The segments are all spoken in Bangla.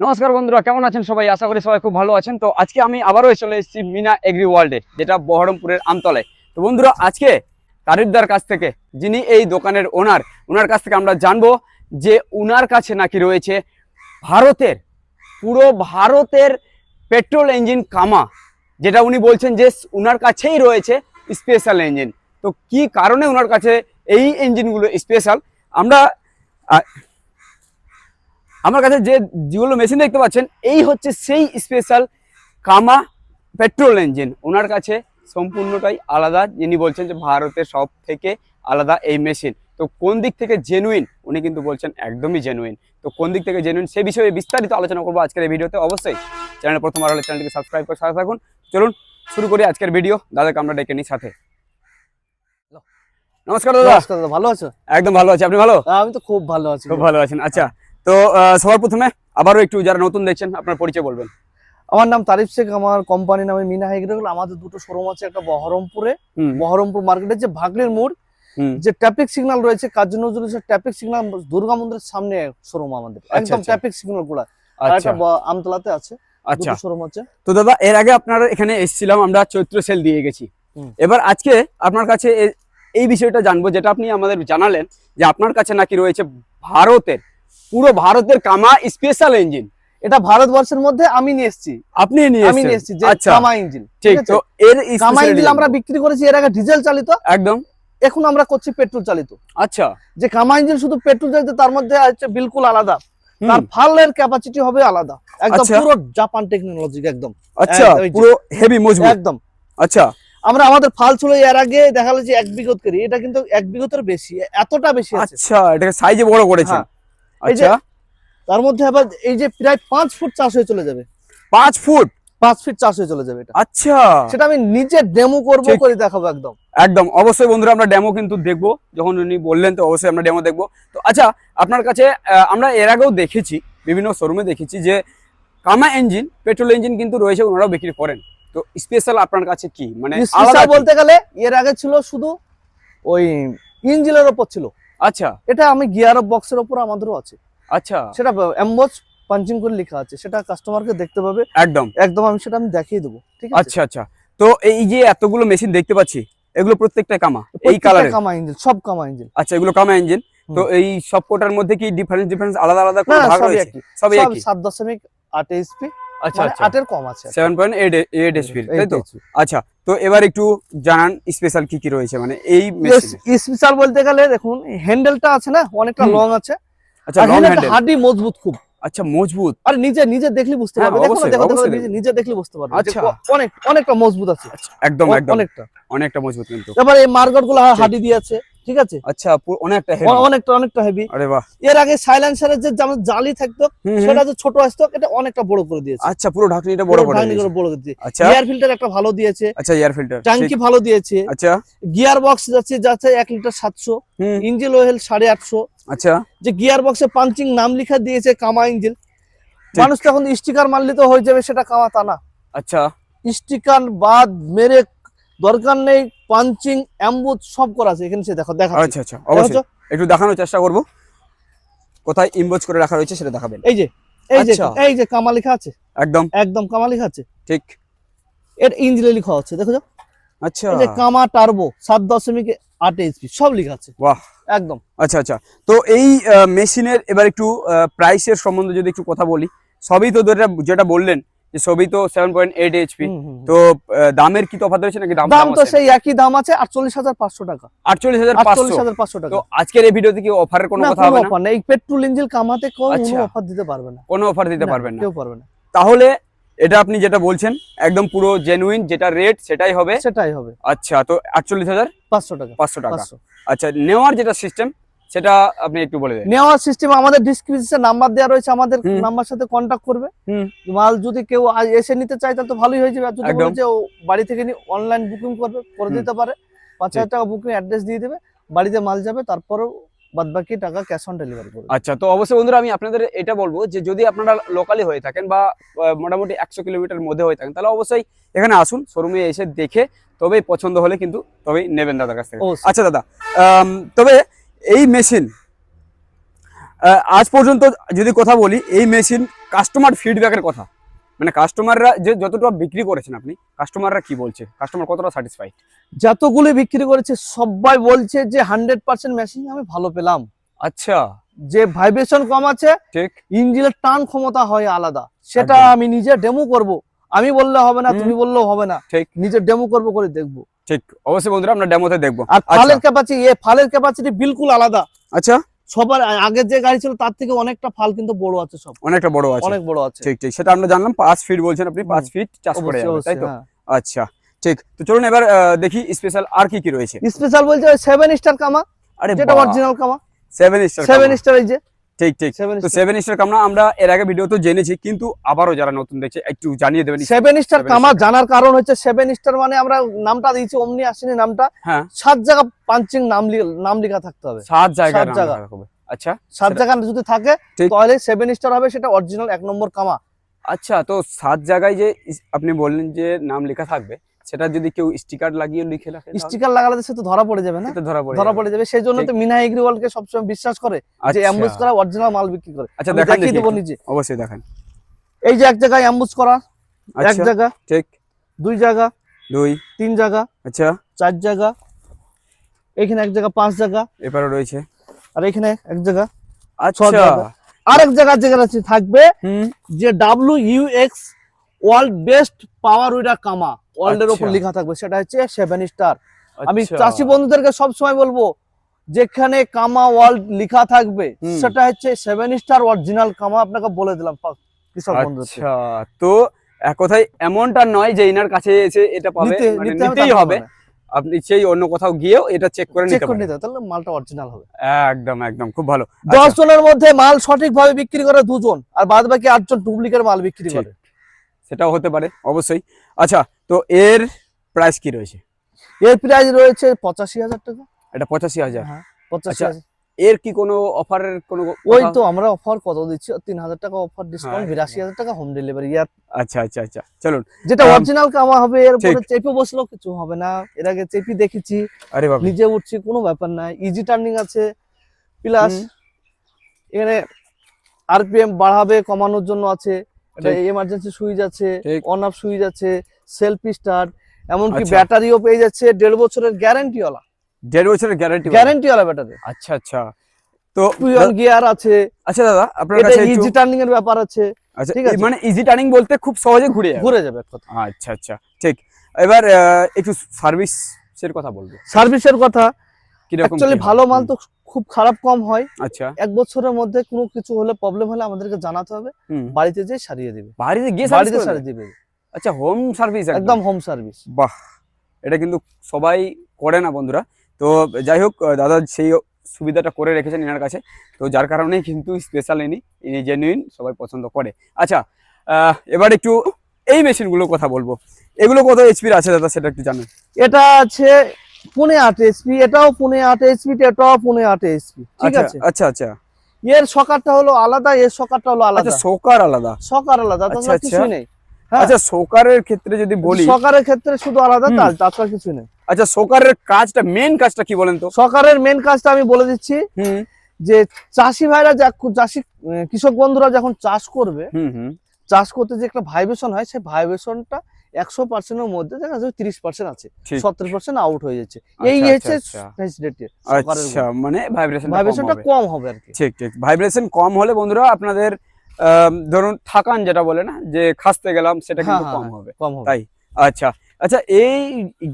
নমস্কার বন্ধুরা, কেমন আছেন সবাই? আশা করি সবাই খুব ভালো আছেন। তো আজকে আমি আবারও চলে এসেছি মিনা এগ্রি ওয়ার্ল্ডে, যেটা বহরমপুরের আমতলায়। তো বন্ধুরা, আজকে তারিফদার কাছ থেকে, যিনি এই দোকানের ওনার ওনার কাছ থেকে আমরা জানব যে ওনার কাছে নাকি রয়েছে ভারতের, পুরো ভারতের পেট্রোল ইঞ্জিন কামা, যেটা উনি বলছেন যে ওনার কাছেই রয়েছে স্পেশাল ইঞ্জিন। তো কি কারণে ওনার কাছে এই ইঞ্জিনগুলো স্পেশাল? আমরা আমার কাছে যে যেগুলো মেশিন দেখতে পাচ্ছেন এই হচ্ছে সেই স্পেশাল কামা পেট্রোল ইঞ্জিন ওনার কাছে সম্পূর্ণটাই আলাদা। যিনি বলছেন যে ভারতের সব থেকে আলাদা এই মেশিন। তো কোন দিক থেকে জেনুইন উনি কিন্তু বলছেন একদমই জেনুইন তো কোন দিক থেকে জেনুইন সে বিষয়ে বিস্তারিত আলোচনা করব আজকের এই ভিডিওতে। অবশ্যই চ্যানেল প্রথম আর হলে চ্যানেলটিকে সাবস্ক্রাইব করে সাথে থাকুন। চলুন শুরু করি আজকের ভিডিও দাদাকে আমরা ডেকে নিই সাথে। নমস্কার দাদা। নমস্কার দাদা ভালো আছো? একদম ভালো আছি। আপনি ভালো? আমি তো খুব ভালো আছি। খুব ভালো আছেন। আচ্ছা তো সবার প্রথমে আবারও একটু যারা নতুন দেখছেন আপনার পরিচয় বলবেন। আমার নাম তারিফ শেখ আমার কোম্পানি নামে মিনা এগ্রিকল আমাদের দুটো শোরুম আছে একটা বহরমপুরে। বহরমপুর মার্কেটের যে ভাগলের মোড় যে ট্রাফিক সিগন্যাল রয়েছে কাজী নজরুল ট্রাফিক সিগন্যাল দুর্গা মন্দিরের সামনে শোরুম আমাদের। একদম আচ্ছা। ট্রাফিক সিগন্যালগুলা। আচ্ছা। একটা আমতলাতে আছে আচ্ছা। শোরুম আছে। তো দাদা এর আগে আপনার এখানে এসেছিলাম আমরা চৈত্র সেল দিয়ে গেছি। এবার আজকে আপনার কাছে এই বিষয়টা জানব যেটা আপনি আমাদের জানালেন যে আপনার কাছে নাকি রয়েছে ভারতের পুরো ভারতের কামা স্পেশাল ইঞ্জিন এটা ভারতবর্ষের মধ্যে আমি নিয়ে এসেছি। আপনি নিয়ে আমি নিয়ে এসেছি আচ্ছা। কামা ইঞ্জিন ঠিক তো এর কামা ইঞ্জিন আমরা বিক্রি করেছি এর আগে ডিজেল চালিত। একদম। এখন আমরা করছি পেট্রোল চালিত। আচ্ছা। যে কামা ইঞ্জিন শুধু পেট্রোল চালিত তার মধ্যে আছে বিলকুল আলাদা। তার ফালের ক্যাপাসিটি হবে আলাদা। একদম আচ্ছা। পুরো জাপান টেকনোলজি একদম। আচ্ছা পুরো হেভি মজবুত। একদম। আচ্ছা। আমরা আমাদের ফাল ছিল এর আগে দেখা গেলো যে এক বিগত করি। এটা কিন্তু এক বিগতের বেশি এতটা বেশি আছে। আচ্ছা এটাকে সাইজে বড় করেছেন। হ্যাঁ। আচ্ছা। তার মধ্যে আবার এই যে প্রায় পাঁচ ফুট চাষ হয়ে চলে যাবে। পাঁচ ফুট? পাঁচ ফিট চাষ হয়ে চলে যাবে এটা। আচ্ছা। সেটা আমি নিজে ডেমো করব করে দেখাবো একদম। একদম। অবশ্যই বন্ধুরা আমরা ডেমো কিন্তু দেখব। যখন উনি বললেন তো অবশ্যই আমরা ডেমো দেখব। তো আচ্ছা আপনার কাছে আমরা এর আগেও দেখেছি বিভিন্ন শোরুমে দেখেছি যে কামা ইঞ্জিন পেট্রোল ইঞ্জিন কিন্তু রয়েছে ওনারাও বিক্রি করেন। তো স্পেশাল আপনার কাছে কি? মানে আলাদা বলতে গেলে এর আগে ছিল শুধু ওই ইঞ্জিনের ওপর ছিল। আচ্ছা। এটা আমি গিয়ার অফ বক্সের ওপর আমাদেরও আছে। আচ্ছা। সেটা এমবস পাঞ্চিং করে লেখা আছে। সেটা কাস্টমারকে দেখতে পাবে। একদম। একদম আমি সেটা আমি দেখিয়ে দেবো। ঠিক আছে? আচ্ছা আচ্ছা। তো এই যে এতগুলো মেশিন দেখতে পাচ্ছি এগুলো প্রত্যেকটা কামা? এই কালারে কামা ইঞ্জিন সব কামা ইঞ্জিন আচ্ছা এগুলো কামা ইঞ্জিন তো এই সব কোটার মধ্যে কি ডিফারেন্স ডিফারেন্স আলাদা আলাদা না করে না, ভাগ রয়েছে? সবই সব একই? সাত দশমিক আট এইচপি আচ্ছা মানে আচ্ছা। আটের কম আছে তাই তো? আচ্ছা তো এবার একটু জানান স্পেশাল কি কি রয়েছে মানে এই স্পেশাল বলতে গেলে দেখুন হ্যান্ডেলটা আছে না অনেকটা লং আছে। আচ্ছা আর লং হ্যান্ডেল হার্ডি মজবুত খুব। আচ্ছা মজবুত। আর নিজে নিজে দেখলে বুঝতে হ্যাঁ, পারবে। দেখো অবশ্যই, দেখো দেখো নিজে নিজে দেখলে বুঝতে পারবে আচ্ছা। অনেক অনেকটা মজবুত আছে। একদম একদম। অনেকটা। অনেকটা মজবুত কিন্তু। এই মার্কেটগুলো হাডি দিয়ে আছে। ঠিক আছে? আচ্ছা অনেকটা হেভি অনেকটা অনেকটা হেভি আরে বাহ। এর আগে সাইলেন্সারের যে জালি থাকতো। সেটা যে ছোট আসতো এটা অনেকটা বড় করে দিয়েছে। আচ্ছা পুরো ঢাকনিটা বড় করে দিয়েছে। বড় করে দিয়েছে। আচ্ছা। এয়ার ফিল্টার একটা ভালো দিয়েছে। আচ্ছা এয়ার ফিল্টার ট্যাঙ্কি ভালো দিয়েছে। আচ্ছা। গিয়ার বক্স যাচ্ছে যাচ্ছে এক লিটার সাতশো। হুম। ইঞ্জিন অয়েল সাড়ে আটশো। আচ্ছা। যে গিয়ার বক্সে পাঞ্চিং নাম লিখা দিয়েছে কামা ইঞ্জিন মানুষ তো এখন স্টিকার মারলে তো হয়ে যাবে সেটা কামা তা না। আচ্ছা। স্টিকার বাদ মেরে দরকার নেই পাঞ্চিং অ্যাম্বুজ সব করা আছে। এখানে সে দেখো দেখা আচ্ছা আচ্ছা অবশ্যই। একটু দেখানোর চেষ্টা করব। কোথায় ইমবোজ করে রাখা রয়েছে সেটা দেখাবেন। এই যে এই যে আচ্ছা। এই যে কামা লেখা আছে? একদম। একদম কামা লেখা আছে? ঠিক। এর ইঞ্জিনে লেখা আছে দেখো যাও। আচ্ছা। এই যে কামা টার্বো সাত দশমিক আট এইচপি সব লেখা আছে। বাহ। একদম। আচ্ছা আচ্ছা। তো এই মেশিনের এবার একটু প্রাইসের সম্বন্ধে যদি একটু কথা বলি সবই তো যেটা বললেন যে সবই তো সেভেন পয়েন্ট এইট এইচপি। তো দামের কি তফাৎ রয়েছে নাকি দাম? দাম তো সেই একই দাম আছে আটচল্লিশ হাজার পাঁচশো টাকা। আটচল্লিশ হাজার আটচল্লিশ হাজার পাঁচশো টাকা। তো আজকের এই ভিডিওতে কি অফারের কোনো কথা হবে না? অফার নেই। এই পেট্রোল ইঞ্জিন কামাতে কোনো আচ্ছা। অফার দিতে পারবে না। কোনো অফার দিতে পারবেন না। কেউ পারবে না। তাহলে এটা আপনি যেটা বলছেন একদম পুরো জেনুইন যেটা রেট সেটাই হবে? সেটাই হবে। আচ্ছা তো আটচল্লিশ হাজার পাঁচশো টাকা। পাঁচশো টাকা। আচ্ছা নেওয়ার যেটা সিস্টেম সেটা আপনি একটু বলে দেন। নেওয়ার সিস্টেম আমাদের ডিসক্রিপশনে নাম্বার দেওয়া রয়েছে আমাদের নাম্বার সাথে কন্ট্যাক্ট করবে। মাল যদি কেউ এসে নিতে চায় তাহলে তো ভালোই হয়ে যাবে। আর যদি বলে যে ও বাড়ি থেকে অনলাইন বুকিং করবে করে দিতে পারে। পাঁচ হাজার টাকা বুকিং অ্যাড্রেস দিয়ে দেবে। বাড়িতে মাল যাবে তারপরেও বাদ বাকি টাকা ক্যাশ অন ডেলিভারি করবে। আচ্ছা তো অবশ্যই বন্ধুরা আমি আপনাদের এটা বলব যে যদি আপনারা লোকালি হয়ে থাকেন বা মোটামুটি একশো কিলোমিটার মধ্যে হয়ে থাকেন তাহলে অবশ্যই এখানে আসুন শোরুমে এসে দেখে তবেই পছন্দ হলে কিন্তু তবেই নেবেন দাদার কাছ থেকে। আচ্ছা দাদা তবে এই মেশিন আজ পর্যন্ত যদি কথা বলি এই মেশিন কাস্টমার ফিডব্যাকের কথা। মানে কাস্টমাররা যে যতটা বিক্রি করেছেন আপনি কাস্টমাররা কি বলছে? কাস্টমার কতটা স্যাটিসফাইড যতগুলি বিক্রি করেছে সবাই বলছে যে হান্ড্রেড পার্সেন্ট মেশিন আমি ভালো পেলাম। আচ্ছা। যে ভাইব্রেশন কম আছে ঠিক। ইঞ্জিনের টান ক্ষমতা হয় আলাদা। সেটা আমি নিজে ডেমো করব। আমি বললে হবে না তুমি বললেও হবে না। ঠিক। নিজে ডেমো করব করে দেখব। ঠিক অবশ্যই বন্ধুরা আমরা ডেমোতে দেখব। আর আচ্ছা। ফালের ক্যাপাসিটি এ ফালের ক্যাপাসিটি বিলকুল আলাদা। আচ্ছা। সবার আগের যে গাড়ি ছিল তার থেকে অনেকটা ফাল কিন্তু বড় আছে সব। অনেকটা বড় আছে। অনেক বড় আছে। ঠিক ঠিক সেটা আমরা জানলাম পাঁচ ফিট বলছেন আপনি পাঁচ ফিট চাষ করে তাই তো? হ্যাঁ। আচ্ছা ঠিক তো চলুন এবার দেখি স্পেশাল আর কি কি রয়েছে। স্পেশাল বলছে সেভেন স্টার কামা আরে যেটা অরিজিনাল কামা। সেভেন স্টার সেভেন স্টার এই যে। ঠিক ঠিক। তো সেভেন স্টার কামনা আমরা এর আগে ভিডিও তো জেনেছি কিন্তু আবারও যারা নতুন দেখছে একটু জানিয়ে দেবেন। সেভেন স্টার কামা জানার কারণ হচ্ছে সেভেন স্টার মানে আমরা নামটা দিয়েছি অমনি আসেনি নামটা। হ্যাঁ। সাত জায়গা পাঞ্চিং নাম নাম লেখা থাকতে হবে। সাত জায়গায় সাত জায়গা। আচ্ছা সাত জায়গা যদি থাকে তাহলে সেভেন স্টার হবে সেটা অরিজিনাল এক নম্বর কামা। আচ্ছা তো সাত জায়গায় যে আপনি বললেন যে নাম লেখা থাকবে সেটা যদি কেউ স্টিকার লাগিয়ে লিখে রাখে স্টিকার লাগালে তো সে তো ধরা পড়ে যাবে না? ধরা পড়ে ধরা পড়ে যাবে। সেই জন্য তো মিনা এগ্রিওয়াল কে সবসময় বিশ্বাস করে যে আচ্ছা, অ্যাম্বুস করা অরিজিনাল মাল বিক্রি করে। আচ্ছা দেখান দেখিয়ে দেখি দেবো নিজে। অবশ্যই দেখান। এই যে এক জায়গায় অ্যাম্বুস করা এক আচ্ছা। জায়গা ঠিক। দুই জায়গা দুই। তিন জায়গা আচ্ছা। চার জায়গা এখানে এক জায়গা পাঁচ জায়গা। এবারে রয়েছে। আর এখানে এক জায়গা আচ্ছা। আরেক জায়গা যেখানে আছে থাকবে যে W UX world best power weeder কামা ওয়ার্ল্ড এর উপর আচ্ছা। লেখা থাকবে সেটা হচ্ছে সেভেন স্টার। আমি আচ্ছা। চাষি বন্ধুদেরকে সব সময় বলব যেখানে কামা ওয়ার্ল্ড লেখা থাকবে সেটা হচ্ছে সেভেন স্টার অরিজিনাল কামা আপনাকে বলে দিলাম কৃষক আচ্ছা তো এক কথায় এমনটা নয় যে ইনার কাছে এসে এটা পাবে মানে নিতেই হবে। আপনি সেই অন্য কোথাও গিয়েও এটা চেক করে নিতে পারেন। তাহলে মালটা অরিজিনাল হবে। একদম একদম খুব ভালো। দশ আচ্ছা, জনের মধ্যে মাল সঠিক ভাবে বিক্রি করে দুজন আর বাদ বাকি আটজন ডুপ্লিকেট মাল বিক্রি করে। সেটাও হতে পারে অবশ্যই। আচ্ছা তো এর প্রাইস কি রয়েছে? এর প্রাইস রয়েছে পঁচাশি হাজার টাকা। এটা পঁচাশি হাজার। হ্যাঁ পঁচাশি আচ্ছা, হাজার। এর কি কোনো অফারের কোনো ওই তো আমরা অফার কত দিচ্ছি? তিন হাজার টাকা অফার ডিসকাউন্ট হ্যাঁ, বিরাশি হাজার টাকা হোম ডেলিভারি আচ্ছা আচ্ছা আচ্ছা চলুন। যেটা অরিজিনাল কামা হবে এর। উপরে চেপে বসলেও কিছু হবে না। এর আগে চেপি দেখেছি আরে বাবা। নিজে উঠছি কোনো ব্যাপার না ইজি টার্নিং আছে প্লাস। এখানে আরপিএম বাড়াবে কমানোর জন্য আছে। এটা এমার্জেন্সি সুইচ আছে অন অফ সুইচ আছে সেলফ স্টার্ট এমনকি আচ্ছা। ব্যাটারিও পেয়ে যাচ্ছে দেড় বছরের গ্যারান্টি ওয়ালা। দেড় বছরের গ্যারান্টি গ্যারান্টি ওয়ালা ব্যাটারি আচ্ছা আচ্ছা। তো টুয়ন গিয়ার আছে। আচ্ছা দাদা আপনার কাছে ইজি টার্নিং এর ব্যাপার আছে। আচ্ছা ঠিক আছে। মানে ইজি টার্নিং বলতে খুব সহজে ঘুরে যাবে। ঘুরে যাবে কথা। আচ্ছা আচ্ছা। ঠিক। এবার একটু সার্ভিসের কথা বলব। সার্ভিসের কথা। কি? ভালো মাল তো খুব খারাপ কম হয়। আচ্ছা। এক বছরের মধ্যে কোনো কিছু হলে প্রবলেম হলে আমাদেরকে জানাতে হবে। বাড়িতে যেয়ে সারিয়ে দিবে। বাড়িতে গিয়ে বাড়িতে সারিয়ে দিবে? আচ্ছা হোম সার্ভিস একদম। হোম সার্ভিস বাহ! এটা কিন্তু সবাই করে না বন্ধুরা। তো যাই হোক দাদা সেই সুবিধাটা করে রেখেছেন এনার কাছে। তো যার কারণে কিন্তু স্পেশাল ইনি ইনি জেনুইন সবাই পছন্দ করে। আচ্ছা আহ, এবার একটু এই মেশিনগুলোর কথা বলব। এগুলো কত এইচপির আছে দাদা সেটা একটু জানেন। এটা আছে পুনে আট এসপি এটাও পুনে আট এসপি এটাও পুনে আট এসপি ঠিক আচ্ছা আছে? আচ্ছা আচ্ছা। এর সকারটা হলো আলাদা এর সকারটা হলো আচ্ছা আলাদা সোকার আলাদা? সকার আলাদা আচ্ছা, তাছাড়া আচ্ছা। কিছু নেই। হ্যাঁ। আচ্ছা সোকারের ক্ষেত্রে যদি বলি সকারের ক্ষেত্রে শুধু আলাদা। তার তাছাড়া কিছু নেই। আচ্ছা সোকারের কাজটা মেন কাজটা কি বলেন তো? সকারের মেন কাজটা আমি বলে দিচ্ছি হুম। যে চাষি ভাইরা চাষি কৃষক বন্ধুরা যখন চাষ করবে হুম হুম। চাষ করতে যে একটা ভাইব্রেশন হয় সেই ভাইব্রেশনটা একশো পার্সেন্টের মধ্যে দেখা যাচ্ছে তিরিশ পার্সেন্ট আছে সত্তর পার্সেন্ট আউট হয়ে যাচ্ছে। এই আচ্ছা, হচ্ছে আচ্ছা, আচ্ছা মানে ভাইব্রেশন ভাইব্রেশনটা কম হবে আর কি। ঠিক ঠিক। ভাইব্রেশন কম হলে বন্ধুরা আপনাদের ধরুন থাকান যেটা বলে না যে খাসতে গেলাম সেটা কিন্তু হ্যাঁ, কম হ্যাঁ, হবে। কম হবে। তাই? আচ্ছা আচ্ছা এই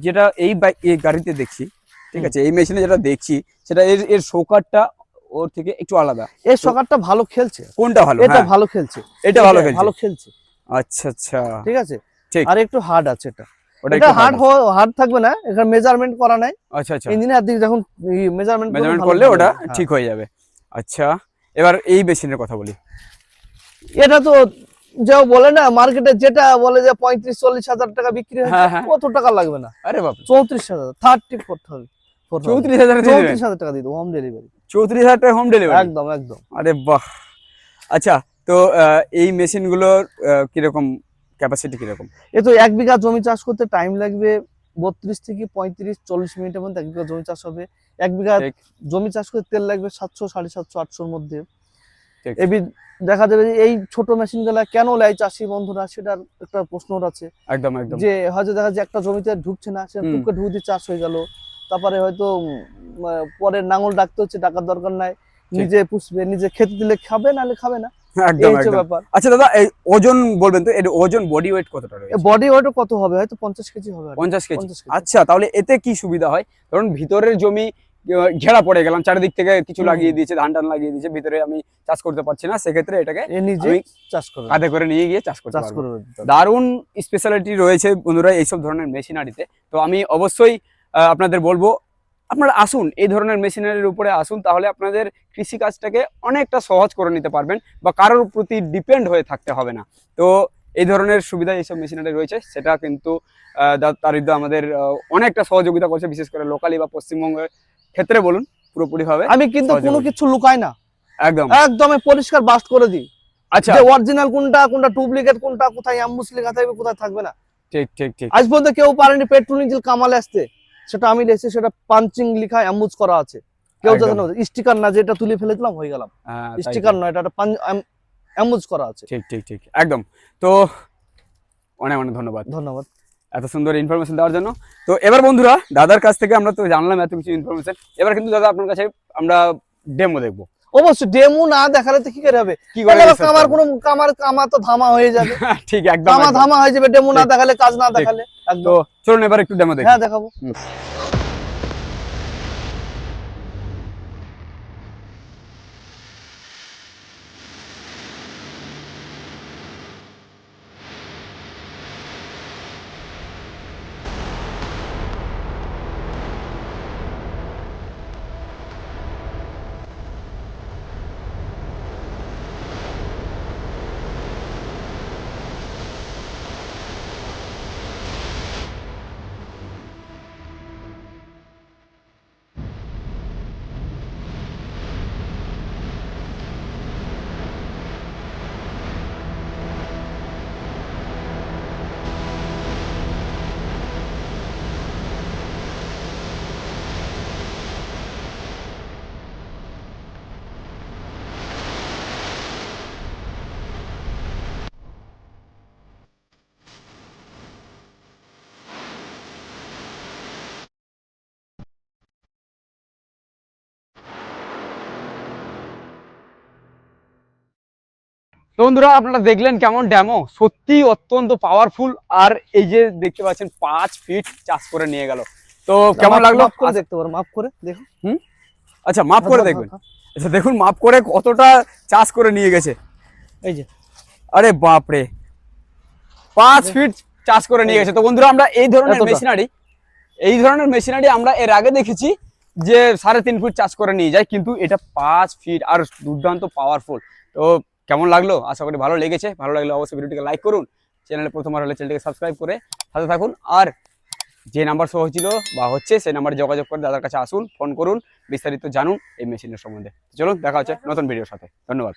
যেটা এই বাইক এই গাড়িতে দেখছি ঠিক আছে এই মেশিনে যেটা দেখছি সেটা এর এর শোকারটা ওর থেকে একটু আলাদা। এই সকারটা ভালো খেলছে। কোনটা ভালো? এটা হ্যাঁ, ভালো খেলছে। এটা ভালো খেলছে। ভালো খেলছে। আচ্ছা আচ্ছা। ঠিক আছে। আর একটু হার্ড আছে এটা। ওটা এটা হার্ড হার্ড থাকবে না এখানে মেজারমেন্ট করা নাই। আচ্ছা আচ্ছা। ইঞ্জিনিয়ার দিক যখন মেজারমেন্ট মেজারমেন্ট করলে ওটা ঠিক হয়ে যাবে। আচ্ছা এবার এই মেশিনের কথা বলি। এটা তো যে বলে না মার্কেটে যেটা বলে যে পঁয়ত্রিশ চল্লিশ হাজার টাকা বিক্রি হয় হ্যাঁ। কত টাকা লাগবে না? আরে বাপ চৌত্রিশ হাজার থার্টি থাউজেন্ড চৌত্রিশ হাজার চৌত্রিশ হাজার টাকা দিয়ে দেবো হোম ডেলিভারি চৌত্রিশ হাজার টাকা হোম ডেলিভারি একদম একদম। আরে বাহ। আচ্ছা তো এই মেশিনগুলোর কীরকম ক্যাপাসিটি কীরকম? এ তো এক বিঘা জমি চাষ করতে টাইম লাগবে বত্রিশ থেকে পঁয়ত্রিশ চল্লিশ মিনিটের মধ্যে এক বিঘা জমি চাষ হবে। এক বিঘা জমি চাষ করতে তেল লাগবে সাতশো সাড়ে সাতশো আটশোর মধ্যে। এবি দেখা যাবে যে এই ছোট মেশিনগুলা কেন লেয় চাষি বন্ধুরা? সেটার একটা প্রশ্ন আছে। একদম একদম। যে হয়তো দেখা যায় একটা জমিতে ঢুকছে না সে। টুকে ঢুক দিয়ে চাষ হয়ে গেল। তারপরে হয়তো পরে নাঙল ডাকতে হচ্ছে ডাকার দরকার নাই। নিজে পুষবে নিজে খেতে দিলে খাবে নাহলে খাবে না। একদম একদম। ব্যাপার। আচ্ছা দাদা এই ওজন বলবেন তো এর ওজন বডি ওয়েট কতটা রয়েছে? বডি ওয়েটও কত হবে? হয়তো পঞ্চাশ কেজি হবে পঞ্চাশ কেজি। 50 কেজি। আচ্ছা তাহলে এতে কি সুবিধা হয়? কারণ ভিতরের জমি ঘেরা পড়ে গেলাম চারিদিক থেকে কিছু লাগিয়ে দিয়েছে ধান টান লাগিয়ে দিয়েছে ভিতরে আমি চাষ করতে পারছি না সেক্ষেত্রে এটাকে নিজে চাষ করবে কাঁধে করে নিয়ে গিয়ে চাষ করতে চাষ পারব। করবে দারুণ স্পেশালিটি রয়েছে বন্ধুরা এইসব ধরনের মেশিনারিতে তো। আমি অবশ্যই আপনাদের বলব আপনারা আসুন এই ধরনের মেশিনারির উপরে আসুন তাহলে আপনাদের কৃষি কাজটাকে অনেকটা সহজ করে নিতে পারবেন বা কারোর প্রতি ডিপেন্ড হয়ে থাকতে হবে না। তো এই ধরনের সুবিধা এইসব মেশিনারি রয়েছে সেটা কিন্তু দা- আমাদের অনেকটা সহযোগিতা করছে বিশেষ করে লোকালি বা পশ্চিমবঙ্গের ক্ষেত্রে বলুন পুরোপুরি ভাবে আমি কিন্তু কোনো কিছু লুকাই না। একদম। একদম পরিষ্কার বাস্ট করে দিই। আচ্ছা। অরিজিনাল কোনটা কোনটা ডুপ্লিকেট কোনটা কোথায় অ্যাম্বুস লেখা থাকবে কোথায় থাকবে না। ঠিক ঠিক ঠিক। আজ পর্যন্ত কেউ পারেনি পেট্রোল ডিজেল কামালে আসতে। সেটা আমি লেখছি সেটা পাঞ্চিং লিখা অ্যাম্বুজ করা আছে। কেউ যাতে না স্টিকার না যেটা তুলে ফেলে দিলাম হয়ে গেলাম। হ্যাঁ, স্টিকার নয় এটা অ্যাম্বুজ করা আছে। ঠিক ঠিক ঠিক একদম। তো অনেক অনেক ধন্যবাদ। ধন্যবাদ। এত সুন্দর ইনফরমেশন দেওয়ার জন্য। তো এবার বন্ধুরা দাদার কাছ থেকে আমরা তো জানলাম এত কিছু ইনফরমেশন এবার কিন্তু দাদা আপনার কাছে আমরা ডেমো দেখব। অবশ্যই ডেমো না দেখালে তো কি করে হবে? কি করে কামার কোন কামার কামার তো ধামা হয়ে যাবে। ঠিক একদম কামা ধামা হয়ে যাবে ডেমো না দেখালে কাজ না দেখালে তো একদম চলুন এবার একটু ডেমো দেখি। হ্যাঁ দেখাবো। তো বন্ধুরা আপনারা দেখলেন কেমন ড্যামো সত্যি অত্যন্ত পাওয়ারফুল আর এই যে দেখতে পাচ্ছেন পাঁচ ফিট চাষ করে নিয়ে গেল। তো কেমন লাগল? দেখতে পারো মাপ করে দেখো। আচ্ছা মাপ করে দেখবেন। আচ্ছা দেখুন মাপ করে কতটা চাষ করে নিয়ে গেছে। এই যে। আরে বাপরে। পাঁচ ফিট চাষ করে নিয়ে গেছে। তো বন্ধুরা আমরা এই ধরনের মেশিনারি এই ধরনের মেশিনারি আমরা এর আগে দেখেছি যে সাড়ে তিন ফুট চাষ করে নিয়ে যায় কিন্তু এটা পাঁচ ফিট আর দুর্দান্ত পাওয়ারফুল তো কেমন লাগল? আশা করি ভালো লেগেছে। ভালো লাগলে অবশ্যই ভিডিওটিকে লাইক করুন। চ্যানেলে প্রথমবার হলে চ্যানেলটিকে সাবস্ক্রাইব করে সাথে থাকুন। আর যে নাম্বার শো হয়েছিল বা হচ্ছে, সেই নাম্বারে যোগাযোগ করে দাদার কাছে আসুন ফোন করুন, বিস্তারিত জানুন এই মেশিনের সম্বন্ধে। চলুন, দেখা হচ্ছে নতুন ভিডিওর সাথে। ধন্যবাদ।